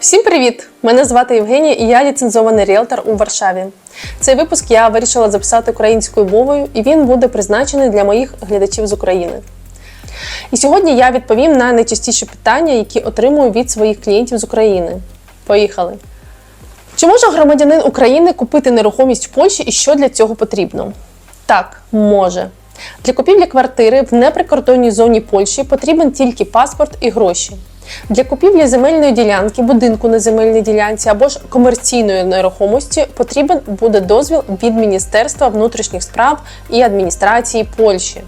Всім привіт! Мене звати Євгенія і я ліцензований ріелтор у Варшаві. Цей випуск я вирішила записати українською мовою, і він буде призначений для моїх глядачів з України. І сьогодні я відповім на найчастіші питання, які отримую від своїх клієнтів з України. Поїхали! Чи може громадянин України купити нерухомість в Польщі і що для цього потрібно? Так, може. Для купівлі квартири в неприкордонній зоні Польщі потрібен тільки паспорт і гроші. Для купівлі земельної ділянки, будинку на земельній ділянці або ж комерційної нерухомості потрібен буде дозвіл від Міністерства внутрішніх справ і адміністрації Польщі.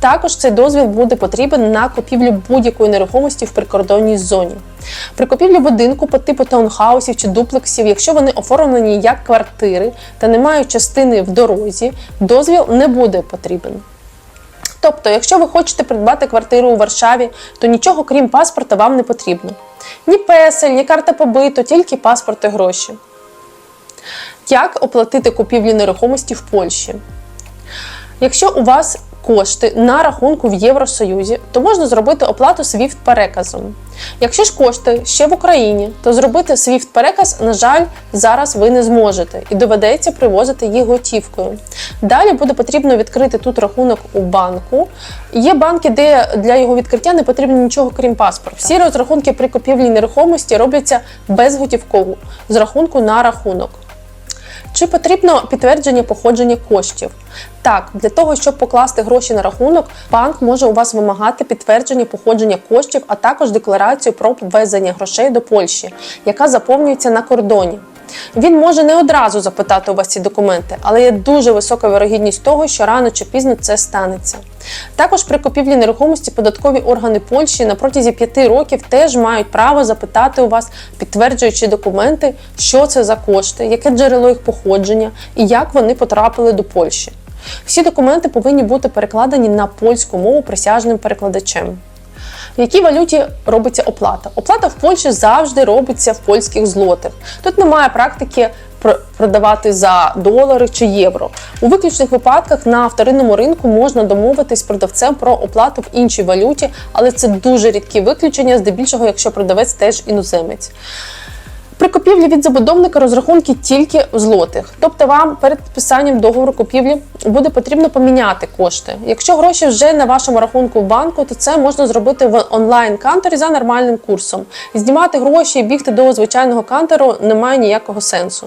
Також цей дозвіл буде потрібен на купівлю будь-якої нерухомості в прикордонній зоні. При купівлі будинку по типу таунхаусів чи дуплексів, якщо вони оформлені як квартири та не мають частини в дорозі, дозвіл не буде потрібен. Тобто, якщо ви хочете придбати квартиру у Варшаві, то нічого крім паспорта вам не потрібно. Ні песель, ні карта побиту, тільки паспорт і гроші. Як оплатити купівлю нерухомості в Польщі? Якщо у вас кошти на рахунку в Євросоюзі, то можна зробити оплату SWIFT переказом. Якщо ж кошти ще в Україні, то зробити SWIFT переказ, на жаль, зараз ви не зможете і доведеться привозити їх готівкою. Далі буде потрібно відкрити тут рахунок у банку. Є банки, де для його відкриття не потрібно нічого крім паспорта. Всі розрахунки при купівлі нерухомості робляться безготівково з рахунку на рахунок. Чи потрібно підтвердження походження коштів? Так, для того, щоб покласти гроші на рахунок, банк може у вас вимагати підтвердження походження коштів, а також декларацію про ввезення грошей до Польщі, яка заповнюється на кордоні. Він може не одразу запитати у вас ці документи, але є дуже висока вирогідність того, що рано чи пізно це станеться. Також при купівлі нерухомості податкові органи Польщі на протязі 5 років теж мають право запитати у вас, підтверджуючи документи, що це за кошти, яке джерело їх походження і як вони потрапили до Польщі. Всі документи повинні бути перекладені на польську мову присяжним перекладачем. В якій валюті робиться оплата? Оплата в Польщі завжди робиться в польських злотих. Тут немає практики продавати за долари чи євро. У виключних випадках на вторинному ринку можна домовитись продавцем про оплату в іншій валюті, але це дуже рідкі виключення, здебільшого, якщо продавець теж іноземець. Купівлі від забудовника розрахунки тільки в злотих. Тобто вам перед підписанням договору купівлі буде потрібно поміняти кошти. Якщо гроші вже на вашому рахунку в банку, то це можна зробити в онлайн-канторі за нормальним курсом. Знімати гроші і бігти до звичайного кантору немає ніякого сенсу.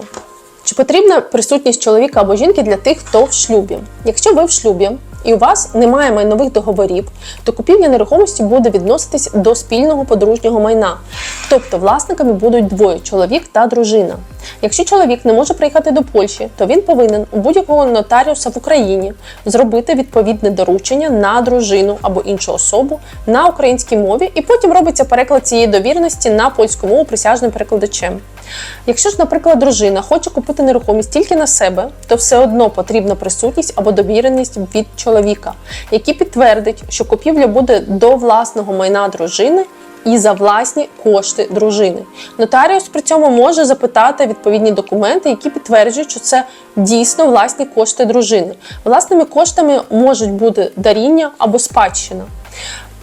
Чи потрібна присутність чоловіка або жінки для тих, хто в шлюбі? Якщо ви в шлюбі і у вас немає майнових договорів, то купівля нерухомості буде відноситись до спільного подружнього майна. Тобто власниками будуть двоє чоловік та дружина. Якщо чоловік не може приїхати до Польщі, то він повинен у будь-якого нотаріуса в Україні зробити відповідне доручення на дружину або іншу особу на українській мові, і потім робиться переклад цієї довіреності на польську мову присяжним перекладачем. Якщо ж, наприклад, дружина хоче купити нерухомість тільки на себе, то все одно потрібна присутність або довіреність від чоловіка, який підтвердить, що купівля буде до власного майна дружини і за власні кошти дружини. Нотаріус при цьому може запитати відповідні документи, які підтверджують, що це дійсно власні кошти дружини. Власними коштами можуть бути даріння або спадщина.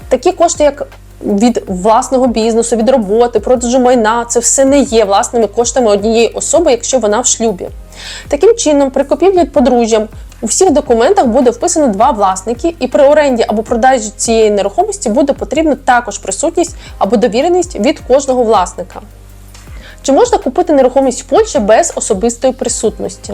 Такі кошти, як від власного бізнесу, від роботи, продажу майна, це все не є власними коштами однієї особи, якщо вона в шлюбі. Таким чином, при купівлі подружжям у всіх документах буде вписано два власники, і при оренді або продажі цієї нерухомості буде потрібна також присутність або довіреність від кожного власника. Чи можна купити нерухомість в Польщі без особистої присутності?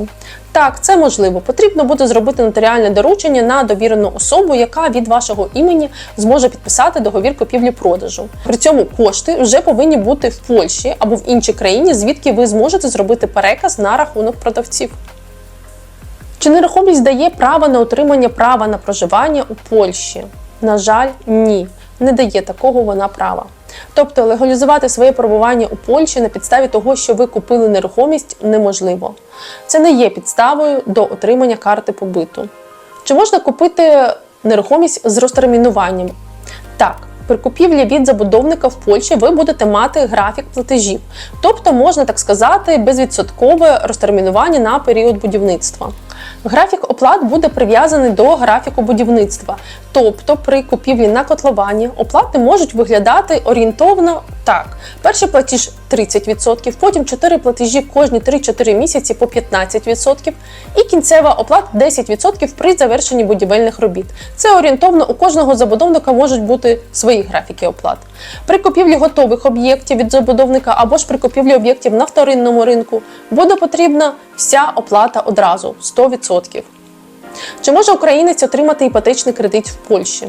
Так, це можливо. Потрібно буде зробити нотаріальне доручення на довірену особу, яка від вашого імені зможе підписати договір купівлі-продажу. При цьому кошти вже повинні бути в Польщі або в іншій країні, звідки ви зможете зробити переказ на рахунок продавців. Чи нерухомість дає право на отримання права на проживання у Польщі? На жаль, ні, не дає такого вона права. Тобто легалізувати своє перебування у Польщі на підставі того, що ви купили нерухомість, неможливо. Це не є підставою до отримання карти побиту. Чи можна купити нерухомість з розтермінуванням? Так. При купівлі від забудовника в Польщі ви будете мати графік платежів, тобто можна так сказати, безвідсоткове розтермінування на період будівництва. Графік оплат буде прив'язаний до графіку будівництва. Тобто при купівлі на котловані оплати можуть виглядати орієнтовно так. Перший платіж 30%, потім 4 платежі кожні 3-4 місяці по 15% і кінцева оплата 10% при завершенні будівельних робіт. Це орієнтовно у кожного забудовника можуть бути свої графіки оплат. При купівлі готових об'єктів від забудовника або ж при купівлі об'єктів на вторинному ринку буде потрібна вся оплата одразу 100%. Чи може українець отримати іпотечний кредит в Польщі?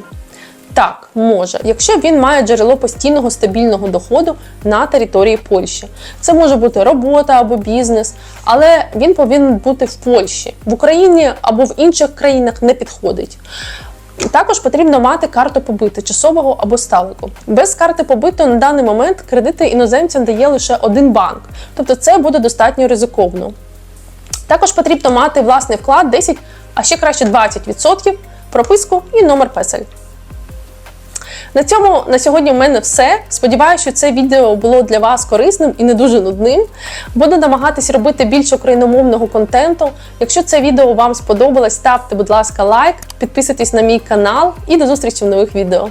Так, може, якщо він має джерело постійного стабільного доходу на території Польщі. Це може бути робота або бізнес, але він повинен бути в Польщі. В Україні або в інших країнах не підходить. Також потрібно мати карту побиту часового або сталику. Без карти побиту на даний момент кредити іноземцям дає лише один банк, тобто це буде достатньо ризиковно. Також потрібно мати власний вклад 10, а ще краще 20%, прописку і номер песель. На цьому на сьогодні в мене все. Сподіваюся, що це відео було для вас корисним і не дуже нудним. Буду намагатись робити більше україномовного контенту. Якщо це відео вам сподобалось, ставте, будь ласка, лайк, підписуйтесь на мій канал і до зустрічі в нових відео.